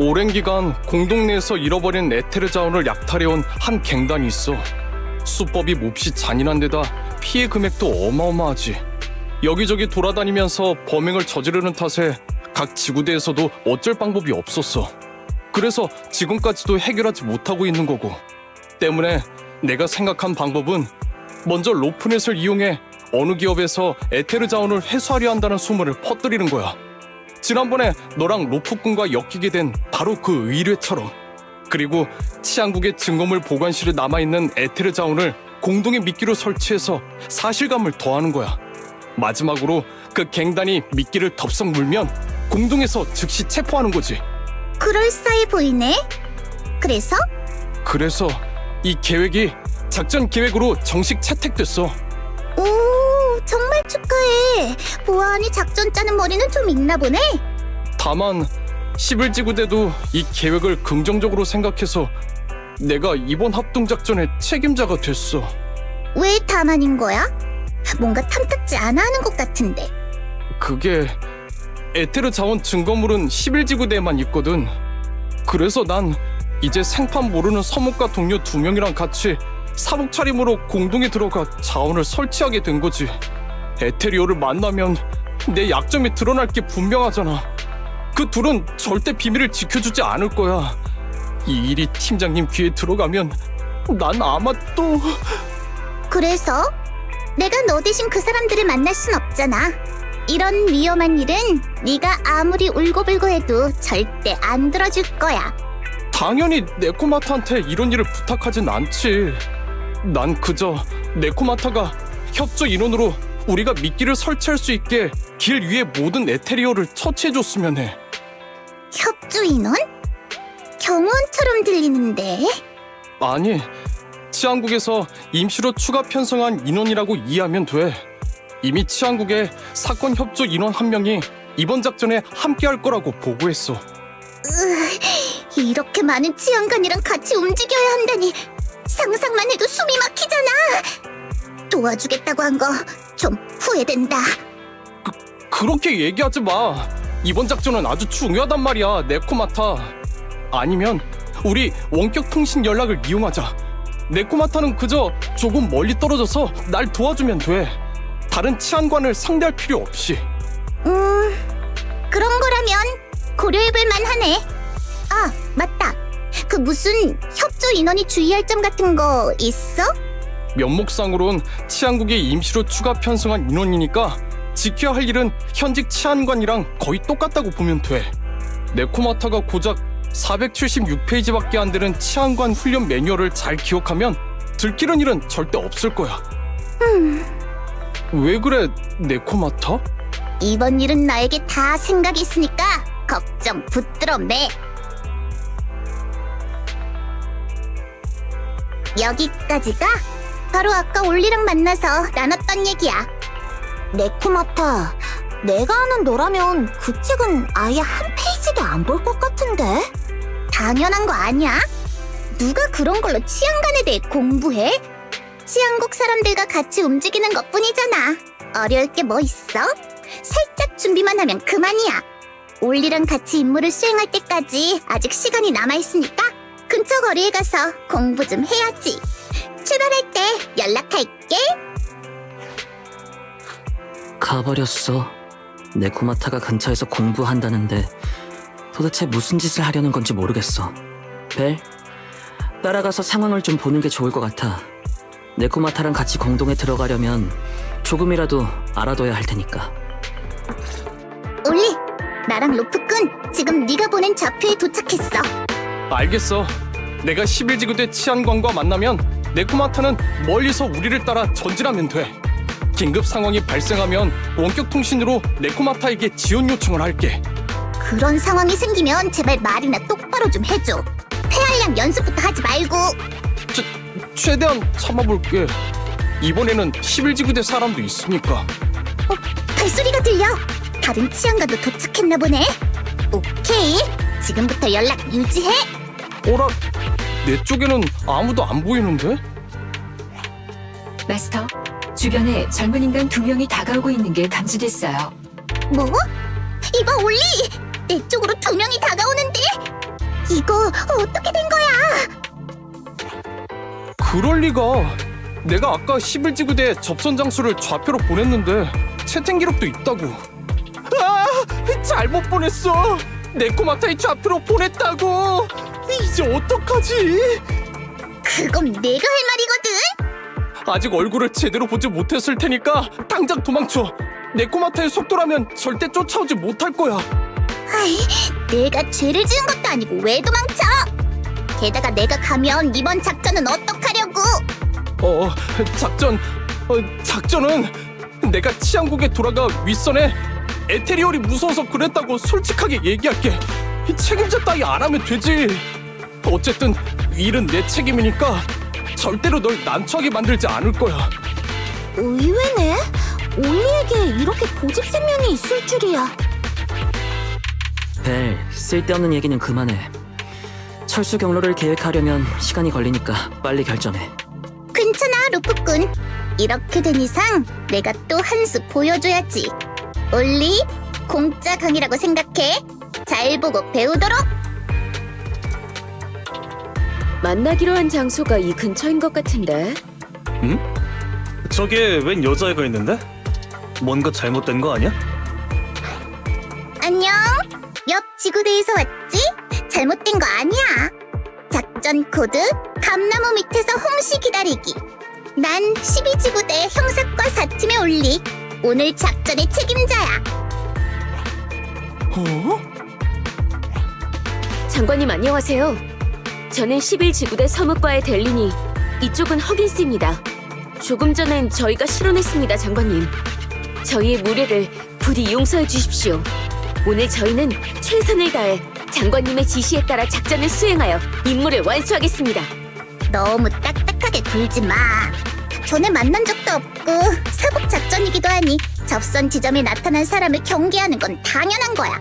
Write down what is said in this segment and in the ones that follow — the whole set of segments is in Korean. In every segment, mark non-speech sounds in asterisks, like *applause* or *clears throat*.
오랜 기간 공동 내에서 잃어버린 에테르 자원을 약탈해온 한 갱단이 있어. 수법이 몹시 잔인한 데다 피해 금액도 어마어마하지. 여기저기 돌아다니면서 범행을 저지르는 탓에 각 지구대에서도 어쩔 방법이 없었어. 그래서 지금까지도 해결하지 못하고 있는 거고. 때문에 내가 생각한 방법은 먼저 로프넷을 이용해 어느 기업에서 에테르 자원을 회수하려 한다는 소문을 퍼뜨리는 거야. 지난번에 너랑 로프꾼과 엮이게 된 바로 그 의뢰처럼. 그리고 치안국의 증거물 보관실에 남아있는 에테르 자원을 공동의 미끼로 설치해서 사실감을 더하는 거야. 마지막으로 그 갱단이 미끼를 덥석 물면 공동에서 즉시 체포하는 거지. 그럴싸해 보이네. 그래서 그래서 이 계획이 작전 계획으로 정식 채택됐어. 보아하니 작전 짜는 머리는 좀 있나 보네. 다만 11지구대도 이 계획을 긍정적으로 생각해서 내가 이번 합동작전의 책임자가 됐어. 왜 다만인 거야? 뭔가 탐탁지 않아 하는 것 같은데. 그게 에테르 자원 증거물은 11지구대에만 있거든. 그래서 난 이제 생판 모르는 서목과 동료 두 명이랑 같이 사복 차림으로 공동에 들어가 자원을 설치하게 된 거지. 에테리오를 만나면 내 약점이 드러날 게 분명하잖아. 그 둘은 절대 비밀을 지켜주지 않을 거야. 이 일이 팀장님 귀에 들어가면 난 아마 또 그래서 내가 너 대신 그 사람들을 만날 순 없잖아. 이런 위험한 일은 네가 아무리 울고불고 해도 절대 안 들어줄 거야. 당연히 네코마타한테 이런 일을 부탁하진 않지. 난 그저 네코마타가 협조 인원으로 우리가 미끼를 설치할 수 있게 길 위에 모든 에테리어를 처치해줬으면 해. 협조 인원? 경호원처럼 들리는데. 아니, 치안국에서 임시로 추가 편성한 인원이라고 이해하면 돼. 이미 치안국에 사건 협조 인원 한 명이 이번 작전에 함께할 거라고 보고했어. 이렇게 많은 치안관이랑 같이 움직여야 한다니 상상만 해도 숨이 막히잖아. 도와주겠다고 한 거 좀 후회된다. 그렇게 얘기하지 마. 이번 작전은 아주 중요하단 말이야, 네코마타. 아니면 우리 원격 통신 연락을 이용하자. 네코마타는 그저 조금 멀리 떨어져서 날 도와주면 돼. 다른 치안관을 상대할 필요 없이. 음, 그런 거라면 고려해볼 만하네. 아, 맞다. 그 무슨 협조 인원이 주의할 점 같은 거 있어? 면목상으로는 치안국에 임시로 추가 편성한 인원이니까 지켜야 할 일은 현직 치안관이랑 거의 똑같다고 보면 돼. 네코마타가 고작 476페이지밖에 안 되는 치안관 훈련 매뉴얼을 잘 기억하면 들키는 일은 절대 없을 거야. 왜 그래, 네코마타? 이번 일은 나에게 다 생각이 있으니까 걱정 붙들어 매. 여기까지가 바로 아까 올리랑 만나서 나눴던 얘기야. 네코마타, 내가 아는 너라면 그 책은 아예 한 페이지도 안 볼 것 같은데? 당연한 거 아니야? 누가 그런 걸로 치안관에 대해 공부해? 치안국 사람들과 같이 움직이는 것 뿐이잖아. 어려울 게 뭐 있어? 살짝 준비만 하면 그만이야. 올리랑 같이 임무를 수행할 때까지 아직 시간이 남아있으니까 근처 거리에 가서 공부 좀 해야지. 출발할 때 연락할게. 가버렸어. 네코마타가 근처에서 공부한다는데 도대체 무슨 짓을 하려는 건지 모르겠어. 벨, 따라가서 상황을 좀 보는 게 좋을 것 같아. 네코마타랑 같이 공동에 들어가려면 조금이라도 알아둬야 할 테니까. 올리, 나랑 로프꾼 지금 네가 보낸 좌표에 도착했어. 알겠어. 내가 11지구대 치안관과 만나면 네코마타는 멀리서 우리를 따라 전진하면 돼. 긴급 상황이 발생하면 원격 통신으로 네코마타에게 지원 요청을 할게. 그런 상황이 생기면 제발 말이나 똑바로 좀 해줘. 폐활량 연습부터 하지 말고. 최, 최대한 참아볼게. 이번에는 11지구대 사람도 있으니까. 어, 발소리가 들려. 다른 치안관도 도착했나 보네. 오케이. 지금부터 연락 유지해. 어라, 내 쪽에는 아무도 안 보이는데? 마스터, 주변에 젊은 인간 두 명이 다가오고 있는 게 감지됐어요. 뭐? 이봐 올리! 내 쪽으로 두 명이 다가오는데? 이거 어떻게 된 거야? 그럴 리가. 내가 아까 11지구대 접선 장소를 좌표로 보냈는데 채팅 기록도 있다고. 아, 잘못 보냈어. 네코마타의 좌표로 보냈다고. 이제 어떡하지? 그건 내가 할 말이거든. 아직 얼굴을 제대로 보지 못했을 테니까 당장 도망쳐. 네코마타의 속도라면 절대 쫓아오지 못할 거야. 아이, 내가 죄를 지은 것도 아니고 왜 도망쳐? 게다가 내가 가면 이번 작전은 어떡하려고? 어, 작전, 어, 작전은 내가 치안국에 돌아가 윗선에 에테리얼이 무서워서 그랬다고 솔직하게 얘기할게. 책임자 따위 안 하면 되지. 어쨌든 일은 내 책임이니까 절대로 널 난처하게 만들지 않을 거야. 의외네. 올리에게 이렇게 고집센 면이 있을 줄이야. 벨, 쓸데없는 얘기는 그만해. 철수 경로를 계획하려면 시간이 걸리니까 빨리 결정해. 괜찮아, 루프꾼. 이렇게 된 이상 내가 또 한 수 보여줘야지. 올리, 공짜 강의라고 생각해. 잘 보고 배우도록. 만나기로 한 장소가 이 근처인 것 같은데 저기에 웬 여자애가 있는데? 뭔가 잘못된 거 아니야? 안녕. 옆 지구대에서 왔지? 잘못된 거 아니야. 작전 코드 감나무 밑에서 홍시 기다리기. 난 12지구대 형사과 4팀의 올리. 오늘 작전의 책임자야. 어? 장관님 안녕하세요 저는 11지구대 서무과의 델리니 이쪽은 허긴스입니다 조금 전엔 저희가 실언했습니다 장관님 저희의 무례를 부디 용서해 주십시오 오늘 저희는 최선을 다해 장관님의 지시에 따라 작전을 수행하여 임무를 완수하겠습니다 너무 딱딱하게 굴지 마. 전에 만난 적도 없고 사복 작전이기도 하니 접선 지점에 나타난 사람을 경계하는 건 당연한 거야.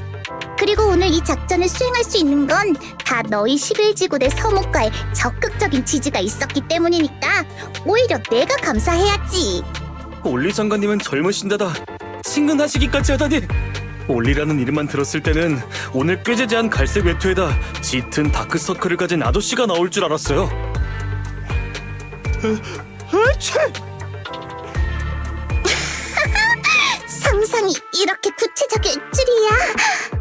그리고 오늘 이 작전을 수행할 수 있는 건 다 너희 11지구대 서목과의 적극적인 지지가 있었기 때문이니까 오히려 내가 감사해야지. 올리 장관님은 젊으신데다 친근하시기까지 하다니 올리라는 이름만 들었을 때는 오늘 꾀재재한 갈색 외투에다 짙은 다크서클을 가진 아저씨가 나올 줄 알았어요 *laughs* 상상이 이렇게 구체적일 줄이야.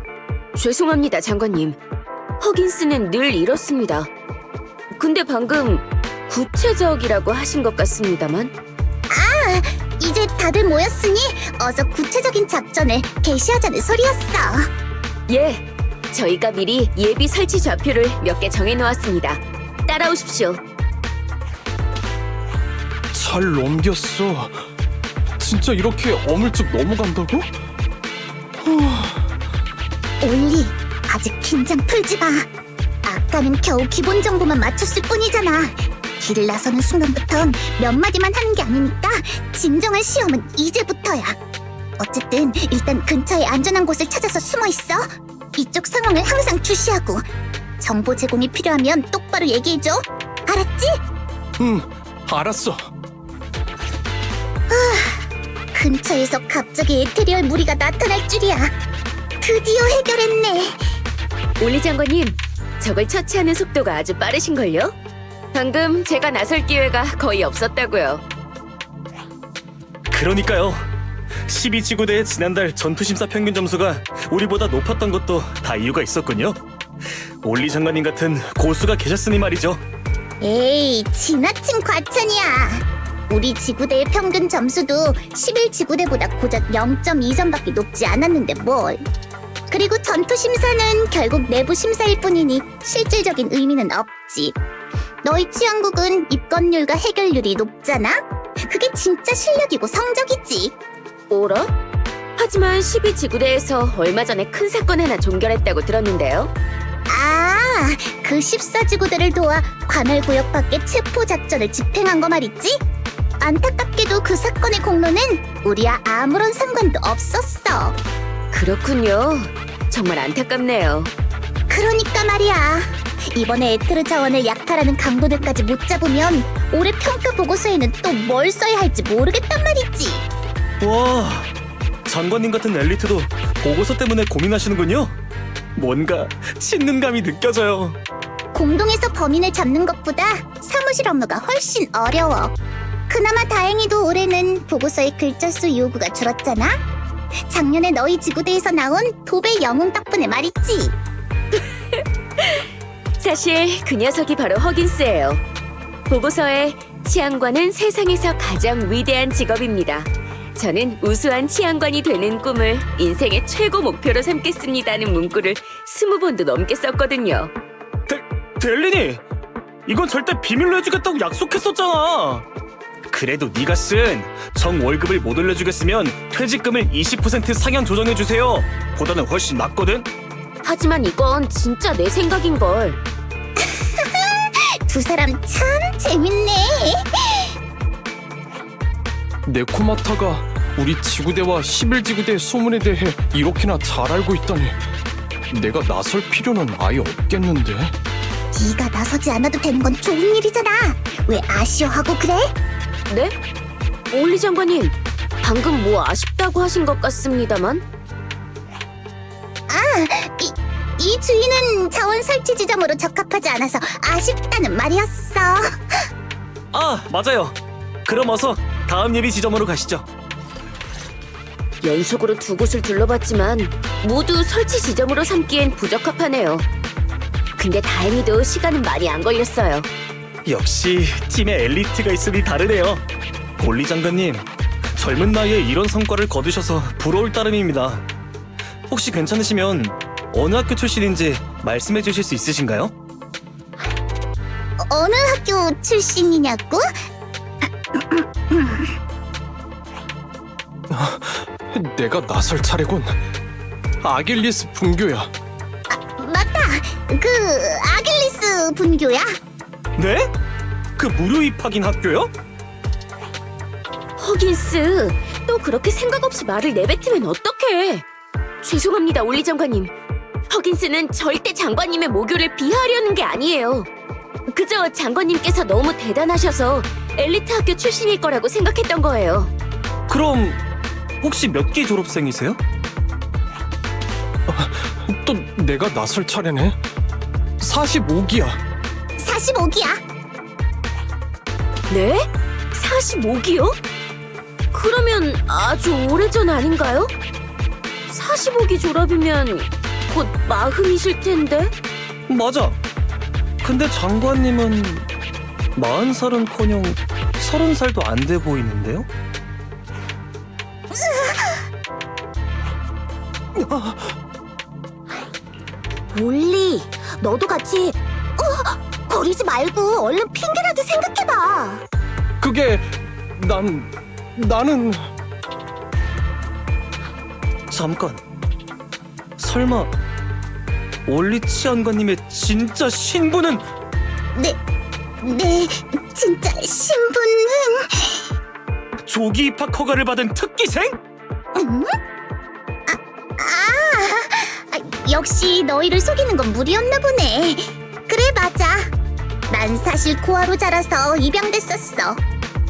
죄송합니다 장관님 허긴스는 늘 이렇습니다 근데 방금 구체적이라고 하신 것 같습니다만 이제 다들 모였으니 어서 구체적인 작전을 개시하자는 소리였어. 예, 저희가 미리 예비 설치 좌표를 몇 개 정해놓았습니다. 따라오십시오. 잘 넘겼어. 진짜 이렇게 어물쩍 넘어간다고? 올리, 아직 긴장 풀지 마. 아까는 겨우 기본 정보만 맞췄을 뿐이잖아. 길을 나서는 순간부턴 몇 마디만 하는 게 아니니까 진정한 시험은 이제부터야. 어쨌든 일단 근처에 안전한 곳을 찾아서 숨어 있어. 이쪽 상황을 항상 주시하고 정보 제공이 필요하면 똑바로 얘기해줘. 알았지? 응, 알았어. 근처에서 갑자기 에테리얼 무리가 나타날 줄이야. 드디어 해결했네. 올리 장관님, 적을 처치하는 속도가 아주 빠르신걸요? 방금 제가 나설 기회가 거의 없었다고요. 그러니까요 12지구대의 지난달 전투심사 평균 점수가 우리보다 높았던 것도 다 이유가 있었군요 올리 장관님 같은 고수가 계셨으니 말이죠 에이, 지나친 과찬이야. 우리 지구대의 평균 점수도 11지구대보다 고작 0.2점밖에 높지 않았는데 뭘. 그리고 전투 심사는 결국 내부 심사일 뿐이니 실질적인 의미는 없지. 너희 치안국은 입건율과 해결률이 높잖아? 그게 진짜 실력이고 성적이지. 오라? 하지만 12지구대에서 얼마 전에 큰 사건 하나 종결했다고 들었는데요. 아, 그 14지구대를 도와 관할 구역 밖에 체포 작전을 집행한 거 말이지? 안타깝게도 그 사건의 공로는 우리와 아무런 상관도 없었어. 그렇군요. 정말 안타깝네요. 그러니까 말이야. 이번에 에테르 자원을 약탈하는 강도들까지 못 잡으면 올해 평가 보고서에는 또 뭘 써야 할지 모르겠단 말이지. 와 장관님 같은 엘리트도 보고서 때문에 고민하시는군요. 뭔가 친근감이 느껴져요. 공동에서 범인을 잡는 것보다 사무실 업무가 훨씬 어려워. 그나마 다행히도 올해는 보고서의 글자 수 요구가 줄었잖아. 작년에 너희 지구대에서 나온 도배 영웅 덕분에 말이지. *laughs* 사실 그 녀석이 바로 허긴스예요. 보고서에 치안관은 세상에서 가장 위대한 직업입니다. 저는 우수한 치안관이 되는 꿈을 인생의 최고 목표로 삼겠습니다는 문구를 스무 번도 넘게 썼거든요. 델리니, 이건 절대 비밀로 해주겠다고 약속했었잖아. 그래도 네가 쓴 정 월급을 못 올려주겠으면 퇴직금을 20% 상향 조정해주세요. 보다는 훨씬 낫거든. 하지만 이건 진짜 내 생각인걸. *laughs* 두 사람 참 재밌네. 네코마타가 우리 지구대와 11지구대 소문에 대해 이렇게나 잘 알고 있다니 내가 나설 필요는 아예 없겠는데 네가 나서지 않아도 되는 건 좋은 일이잖아. 왜 아쉬워하고 그래? 네? 올리 장관님, 방금 뭐 아쉽다고 하신 것 같습니다만? 이, 이 주인은 자원 설치 지점으로 적합하지 않아서 아쉽다는 말이었어. 아, 맞아요. 그럼 어서 다음 예비 지점으로 가시죠. 연속으로 두 곳을 둘러봤지만 모두 설치 지점으로 삼기엔 부적합하네요. 근데 다행히도 시간은 많이 안 걸렸어요. 역시 팀에 엘리트가 있으니 다르네요. 올리 장관님, 젊은 나이에 이런 성과를 거두셔서 부러울 따름입니다. 혹시 괜찮으시면 어느 학교 출신인지 말씀해 주실 수 있으신가요? 어느 학교 출신이냐고? 내가 나설 차례군 아길리스 분교야 맞다. 그 아길리스 분교야. 네? 그 무료 입학인 학교요? 허긴스, 또 그렇게 생각 없이 말을 내뱉으면 어떡해? 죄송합니다, 올리 장관님. 허긴스는 절대 장관님의 모교를 비하하려는 게 아니에요. 그저 장관님께서 너무 대단하셔서 엘리트 학교 출신일 거라고 생각했던 거예요. 그럼 혹시 몇 기 졸업생이세요? 또 내가 나설 차례네 45기야 45기야. 네? 45기요? 그러면 아주 오래전 아닌가요? 45기 졸업이면 곧 마흔이실 텐데? 맞아. 근데 장관님은 마흔 살은커녕 서른 살도 안 돼 보이는데요? 올리, 너도 같이 어, 버리지 말고 얼른 핑계라도 생각해봐. 그게 난 나는 잠깐. 설마 올리 치 안관님의 진짜 신분은 네, 네, 진짜 신분은 조기 입학 허가를 받은 특기생? 음? 아, 아, 아, 역시 너희를 속이는 건 무리였나 보네. 그래 맞아. 난 사실 고아로 자라서 입양됐었어.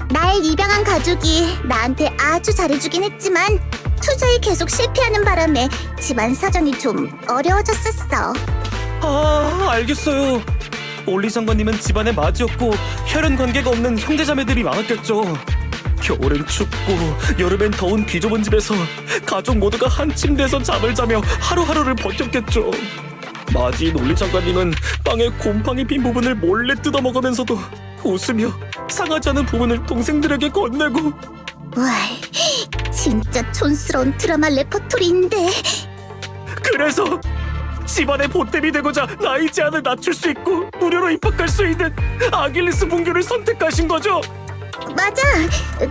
날 입양한 가족이 나한테 아주 잘해주긴 했지만 투자에 계속 실패하는 바람에 집안 사정이 좀 어려워졌었어. 아, 알겠어요. 올리 장관님은 집안에 맞이었고 혈연 관계가 없는 형제자매들이 많았겠죠. 겨울엔 춥고 여름엔 더운 비좁은 집에서 가족 모두가 한 침대에서 잠을 자며 하루하루를 버텼겠죠. 맞이인 올리 장관님은 빵에 곰팡이 핀 부분을 몰래 뜯어 먹으면서도 웃으며 상하지 않은 부분을 동생들에게 건네고 와, 진짜 촌스러운 드라마 레퍼토리인데. 그래서 집안의 보탬이 되고자 나이 제한을 낮출 수 있고 무료로 입학할 수 있는 아길리스 분교를 선택하신 거죠? 맞아,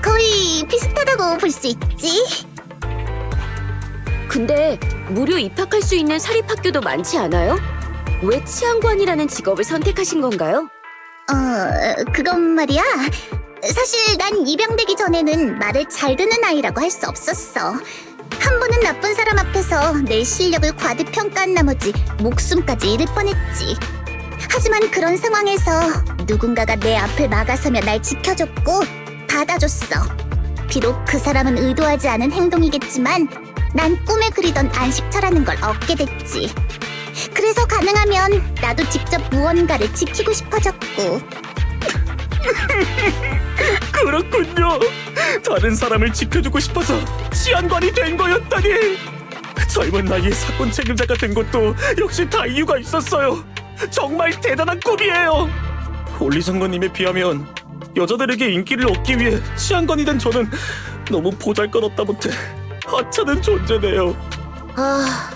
거의 비슷하다고 볼 수 있지. 근데 무료 입학할 수 있는 사립학교도 많지 않아요? 왜 치안관이라는 직업을 선택하신 건가요? 어, 그건 말이야. 사실 난 입양되기 전에는 말을 잘 듣는 아이라고 할 수 없었어. 한 번은 나쁜 사람 앞에서 내 실력을 과대평가한 나머지 목숨까지 잃을 뻔했지. 하지만 그런 상황에서 누군가가 내 앞을 막아서며 날 지켜줬고 받아줬어. 비록 그 사람은 의도하지 않은 행동이겠지만 난 꿈에 그리던 안식처라는 걸 얻게 됐지. 그래서 가능하면 나도 직접 무언가를 지키고 싶어졌고. *laughs* 그렇군요. 다른 사람을 지켜주고 싶어서 치안관이 된 거였다니. 젊은 나이에 사건 책임자가 된 것도 역시 다 이유가 있었어요. 정말 대단한 꿈이에요. 올리 장관님에 비하면 여자들에게 인기를 얻기 위해 치안관이 된 저는 너무 보잘것없다 못해 하찮은 존재네요. 아,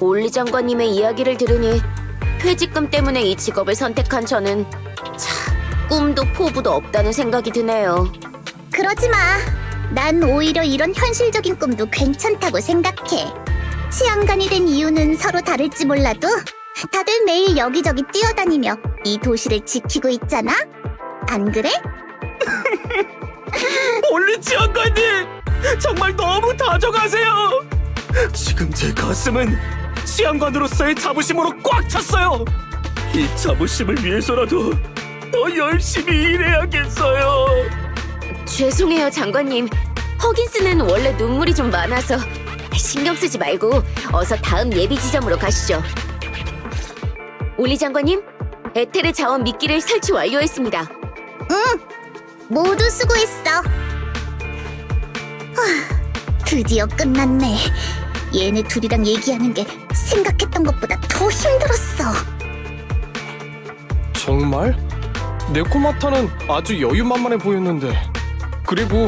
올리 장관님의 이야기를 들으니 퇴직금 때문에 이 직업을 선택한 저는 참 꿈도 포부도 없다는 생각이 드네요. 그러지 마. 난 오히려 이런 현실적인 꿈도 괜찮다고 생각해. 치안관이 된 이유는 서로 다를지 몰라도 다들 매일 여기저기 뛰어다니며 이 도시를 지키고 있잖아? 안 그래? *laughs* 올리 치안관님 정말 너무 다정하세요. 지금 제 가슴은 치안관으로서의 자부심으로 꽉 찼어요. 이 자부심을 위해서라도 더 열심히 일해야겠어요. 죄송해요, 장관님. 허긴스는 원래 눈물이 좀 많아서 신경 쓰지 말고 어서 다음 예비 지점으로 가시죠. 올리 장관님, 에테르 자원 미끼를 설치 완료했습니다. 모두 수고했어. 후, *laughs* 드디어 끝났네. 얘네 둘이랑 얘기하는 게 생각했던 것보다 더 힘들었어. 정말? 네코마타는 아주 여유만만해 보였는데 그리고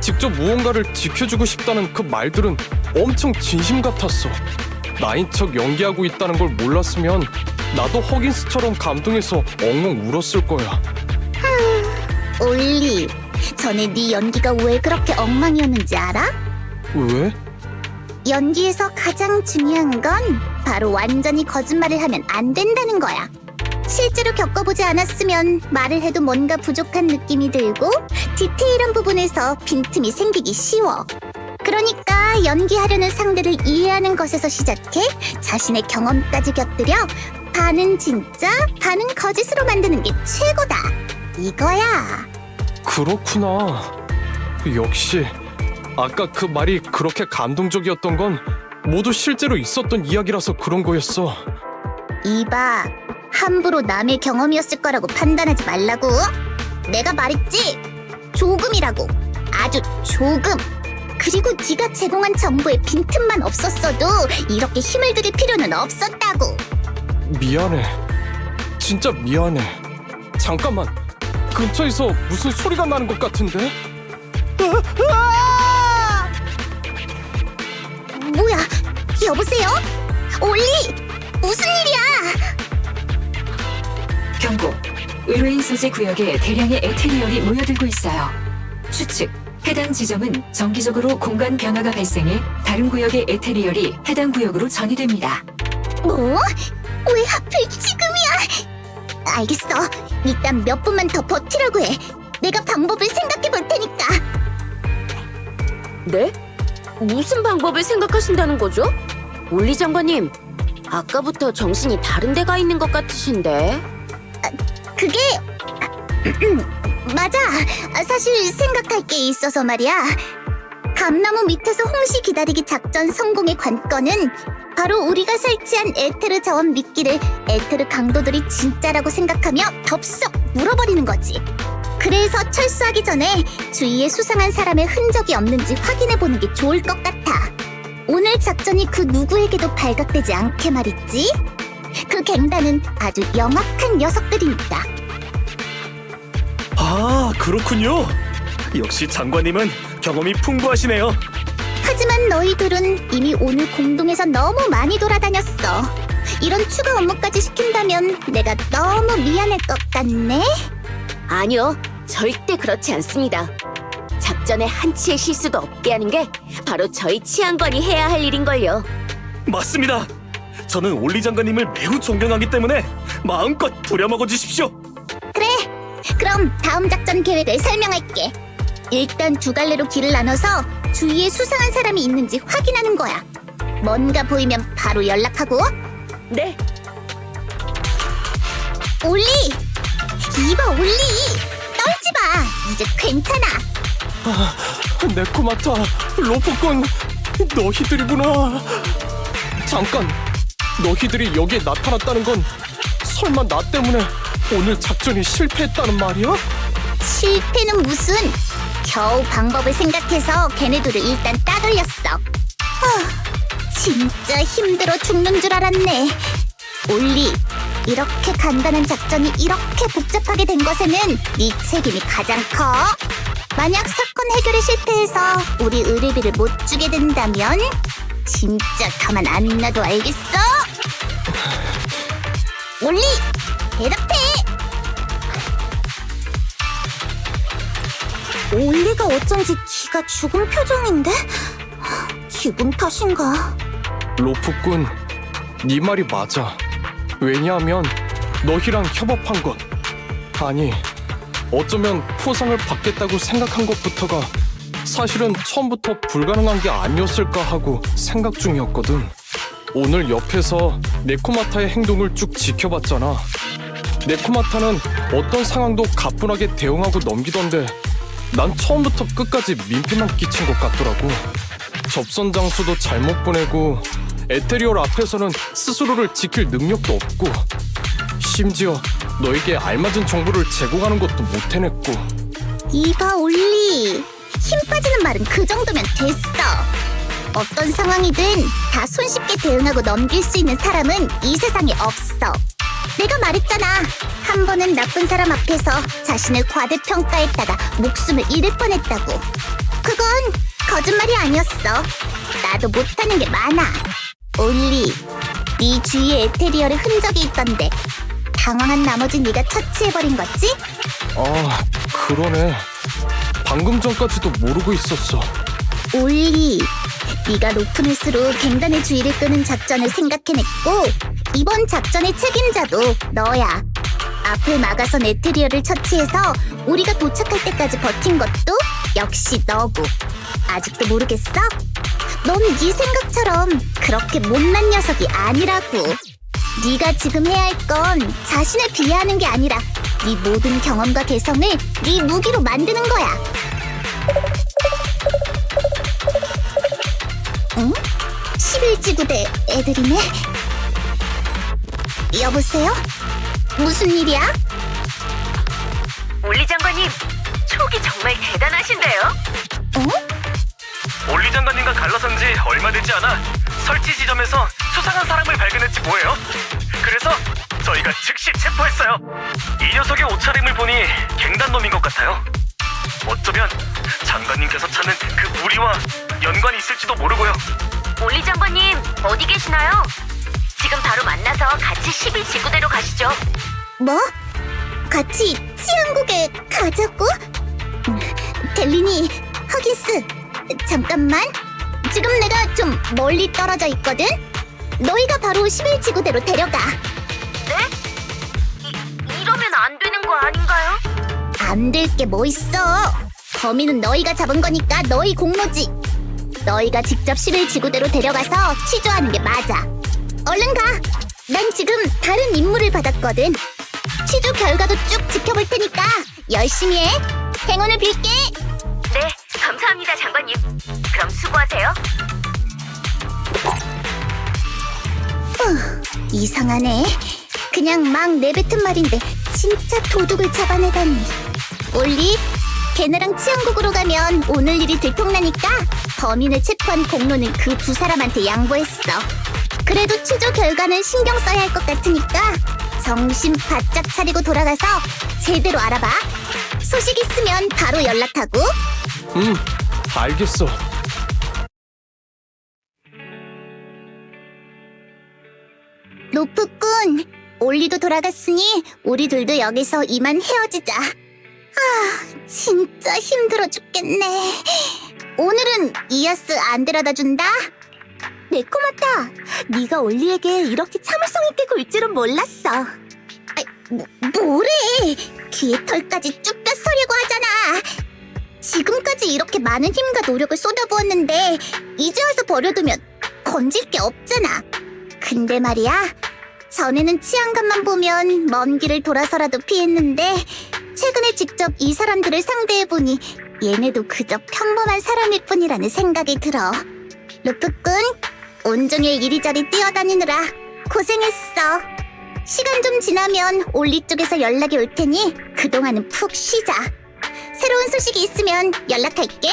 직접 무언가를 지켜주고 싶다는 그 말들은 엄청 진심 같았어 나인 척 연기하고 있다는 걸 몰랐으면 나도 허긴스처럼 감동해서 엉엉 울었을 거야 올리, 전에 네 연기가 왜 그렇게 엉망이었는지 알아? 왜? 연기에서 가장 중요한 건 바로 완전히 거짓말을 하면 안 된다는 거야. 실제로 겪어보지 않았으면 말을 해도 뭔가 부족한 느낌이 들고 디테일한 부분에서 빈틈이 생기기 쉬워. 그러니까 연기하려는 상대를 이해하는 것에서 시작해 자신의 경험까지 곁들여 반은 진짜, 반은 거짓으로 만드는 게 최고다. 이거야. 그렇구나 역시 아까 그 말이 그렇게 감동적이었던 건 모두 실제로 있었던 이야기라서 그런 거였어 이봐, 함부로 남의 경험이었을 거라고 판단하지 말라고. 내가 말했지? 조금이라고. 아주 조금. 그리고 네가 제공한 정보에 빈틈만 없었어도 이렇게 힘을 들일 필요는 없었다고. 미안해. 진짜 미안해. 잠깐만. 근처에서 무슨 소리가 나는 것 같은데? 뭐야? 여보세요? 올리! 무슨 일이야? 경고. 의뢰인 소재 구역에 대량의 에테리얼이 모여들고 있어요. 추측. 해당 지점은 정기적으로 공간 변화가 발생해 다른 구역의 에테리얼이 해당 구역으로 전이됩니다. 뭐? 왜 하필 지금이야? 알겠어. 일단 몇 분만 더 버티라고 해. 내가 방법을 생각해 볼 테니까. 네? 무슨 방법을 생각하신다는 거죠? 올리 장관님, 아까부터 정신이 다른 데가 있는 것 같으신데. 그게 *clears throat* 맞아. 사실 생각할 게 있어서 말이야. 감나무 밑에서 홍시 기다리기 작전 성공의 관건은 바로 우리가 설치한 에테르 자원 미끼를 에테르 강도들이 진짜라고 생각하며 덥석 물어버리는 거지. 그래서 철수하기 전에 주위에 수상한 사람의 흔적이 없는지 확인해 보는 게 좋을 것 같아. 오늘 작전이 그 누구에게도 발각되지 않게 말이지. 그 갱단은 아주 영악한 녀석들이니까. 아 그렇군요. 역시 장관님은 경험이 풍부하시네요. 하지만 너희들은 이미 오늘 공동에서 너무 많이 돌아다녔어. 이런 추가 업무까지 시킨다면 내가 너무 미안할 것 같네. 아니요, 절대 그렇지 않습니다. 작전에 한치의 실수도 없게 하는 게 바로 저희 치안관이 해야 할 일인걸요. 맞습니다. 저는 올리 장관님을 매우 존경하기 때문에 마음껏 부려먹어 주십시오. 그래. 그럼 다음 작전 계획을 설명할게. 일단 두 갈래로 길을 나눠서 주위에 수상한 사람이 있는지 확인하는 거야. 뭔가 보이면 바로 연락하고. 네, 올리! 이봐 올리! 떨지 마. 이제 괜찮아. 네코마타, 로프꾼, 너희들이구나. 잠깐, 너희들이 여기에 나타났다는 건 설마 나 때문에 오늘 작전이 실패했다는 말이야? 실패는 무슨? 겨우 방법을 생각해서 걔네들을 일단 따돌렸어. 하, 진짜 힘들어 죽는 줄 알았네. 올리, 이렇게 간단한 작전이 이렇게 복잡하게 된 것에는 네 책임이 가장 커. 만약 사건 해결에 실패해서 우리 의뢰비를 못 주게 된다면 진짜 가만 안 놔도 알겠어? 올리, 대답해! 올리가 어쩐지 기가 죽은 표정인데? 하, 기분 탓인가? 로프꾼, 네 말이 맞아. 왜냐하면 너희랑 협업한 것 아니 어쩌면 포상을 받겠다고 생각한 것부터가 사실은 처음부터 불가능한 게 아니었을까 하고 생각 중이었거든. 오늘 옆에서 네코마타의 행동을 쭉 지켜봤잖아. 네코마타는 어떤 상황도 가뿐하게 대응하고 넘기던데 난 처음부터 끝까지 민폐만 끼친 것 같더라고. 접선 장소도 잘못 보내고 에테리얼 앞에서는 스스로를 지킬 능력도 없고 심지어 너에게 알맞은 정보를 제공하는 것도 못 해냈고. 이봐 올리. 힘 빠지는 말은 그 정도면 됐어. 어떤 상황이든 다 손쉽게 대응하고 넘길 수 있는 사람은 이 세상에 없어 내가 말했잖아. 한 번은 나쁜 사람 앞에서 자신을 과대평가했다가 목숨을 잃을 뻔했다고. 그건 거짓말이 아니었어. 나도 못하는 게 많아. 올리 네 주위에 에테리얼의 흔적이 있던데 당황한 나머지 네가 처치해버린 거지? 아 그러네. 방금 전까지도 모르고 있었어. 올리, 네가 높은 횟수로 갱단의 주의를 끄는 작전을 생각해냈고 이번 작전의 책임자도 너야. 앞을 막아선 에테리어를 처치해서 우리가 도착할 때까지 버틴 것도 역시 너고. 아직도 모르겠어? 넌 네 생각처럼 그렇게 못난 녀석이 아니라고. 네가 지금 해야 할 건 자신을 비하하는 게 아니라 네 모든 경험과 개성을 네 무기로 만드는 거야. 11지구대 애들이네? 여보세요? 무슨 일이야? 올리 장관님, 촉이 정말 대단하신데요? 어? 올리 장관님과 갈라선 지 얼마 되지 않아 설치 지점에서 수상한 사람을 발견했지 뭐예요? 그래서 저희가 즉시 체포했어요. 이 녀석의 옷차림을 보니 갱단 놈인 것 같아요. 어쩌면 장관님께서 찾는 그 무리와 연관이 있을지도 모르고요. 올리 장관님, 어디 계시나요? 지금 바로 만나서 같이 11지구대로 가시죠. 뭐? 같이 치안국에 가자고? 음, 델리니, 허기스, 잠깐만. 지금 내가 좀 멀리 떨어져 있거든? 너희가 바로 11지구대로 데려가. 이러면 안 되는 거 아닌가요? 안 될 게 뭐 있어? 범인은 너희가 잡은 거니까 너희 공로지. 너희가 직접 11지구대로 데려가서 취조하는 게 맞아. 얼른 가. 난 지금 다른 임무를 받았거든. 취조 결과도 쭉 지켜볼 테니까 열심히 해. 행운을 빌게. 네, 감사합니다, 장관님. 그럼 수고하세요. 이상하네. 그냥 막 내뱉은 말인데 진짜 도둑을 잡아내다니. 올리, 걔네랑 치안국으로 가면 오늘 일이 들통나니까 범인을 체포한 공로는 그 두 사람한테 양보했어. 그래도 취조 결과는 신경 써야 할 것 같으니까 정신 바짝 차리고 돌아가서 제대로 알아봐. 소식 있으면 바로 연락하고. 음 알겠어 로프꾼, 올리도 돌아갔으니 우리 둘도 여기서 이만 헤어지자. 아, 진짜 힘들어 죽겠네. 오늘은 이아스 안 데려다 준다. 네코마타, 네가 올리에게 이렇게 참을성 있게 굴 줄은 몰랐어. 아, 뭐, 뭐래? 귀에 털까지 쭉 뼛소리고 하잖아. 지금까지 이렇게 많은 힘과 노력을 쏟아부었는데 이제 와서 버려두면 건질 게 없잖아. 근데 말이야, 전에는 치안감만 보면 먼 길을 돌아서라도 피했는데 최근에 직접 이 사람들을 상대해보니 얘네도 그저 평범한 사람일 뿐이라는 생각이 들어. 루프꾼, 온종일 이리저리 뛰어다니느라 고생했어. 시간 좀 지나면 올리 쪽에서 연락이 올 테니 그동안은 푹 쉬자. 새로운 소식이 있으면 연락할게.